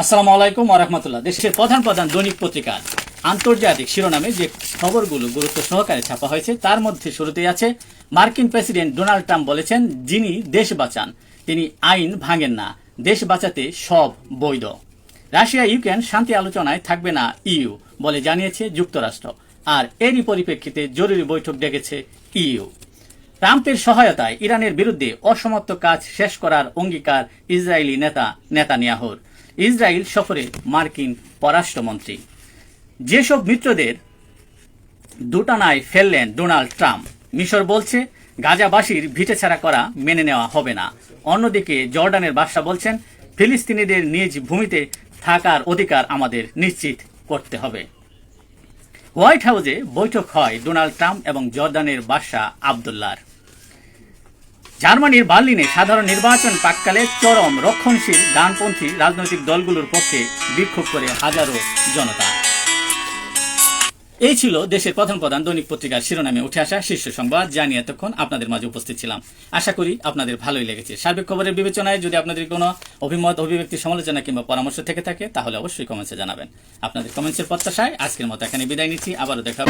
আসসালামু আলাইকুম ওরহমতুল্লাহ দেশের প্রধান প্রধান দৈনিক পত্রিকা, আন্তর্জাতিক শিরোনামে যে খবরগুলো গুরুত্ব সহকারে ছাপা হয়েছে, তার মধ্যে শুরুতেই আছে, মার্কিন প্রেসিডেন্ট ডোনাল্ড ট্রাম্প বলেছেন, যিনি দেশ বাঁচান, তিনি আইন ভাঙেন না, দেশ বাঁচাতে সব বৈধ। রাশিয়া, ইউক্রেন শান্তি আলোচনায় থাকবে না ইইউ বলে জানিয়েছে যুক্তরাষ্ট্র। আর এরই পরিপ্রেক্ষিতে জরুরি বৈঠক ডেকেছে ইইউ ট্রাম্পের সহায়তায় ইরানের বিরুদ্ধে অসমাপ্ত কাজ শেষ করার অঙ্গীকার ইসরায়েলি নেতা নেতানিয়াহুর। ইসরায়েল সফরে মার্কিন পররাষ্ট্রমন্ত্রী। যেসব মিত্রদের দুটানায় ফেললেন ডোনাল্ড ট্রাম্প, মিশর বলছে গাজাবাসীর ভিটে ছাড়া করা মেনে নেওয়া হবে না। অন্যদিকে জর্ডানের বাদশা বলছেন, ফিলিস্তিনিদের নিজ ভূমিতে থাকার অধিকার আমাদের নিশ্চিত করতে হবে। হোয়াইট হাউসে বৈঠক হয় ডোনাল্ড ট্রাম্প এবং জর্দানের বাদশাহ আবদুল্লার জার্মানির বার্লিনে সাধারণ নির্বাচন প্রাককালে চরম রক্ষণশীল ডানপন্থী রাজনৈতিক দলগুলোর পক্ষে বিক্ষোভ করে হাজারো জনতা। এই ছিল দেশের প্রধান প্রধান দৈনিক পত্রিকার শিরোনামে উঠে আসা শীর্ষ সংবাদ। জানিয়ে এতক্ষণ আপনাদের মাঝে উপস্থিত ছিলাম। আশা করি আপনাদের ভালোই লেগেছে। সার্বিক খবরের বিবেচনায় যদি আপনাদের কোনো অভিমত, অভিব্যক্তি, সমালোচনা কিংবা পরামর্শ থেকে থাকে, তাহলে অবশ্যই কমেন্টসে জানাবেন। আপনাদের কমেন্টসের প্রত্যাশায় আজকের মতো এখানে বিদায় নিচ্ছি। আবারও দেখা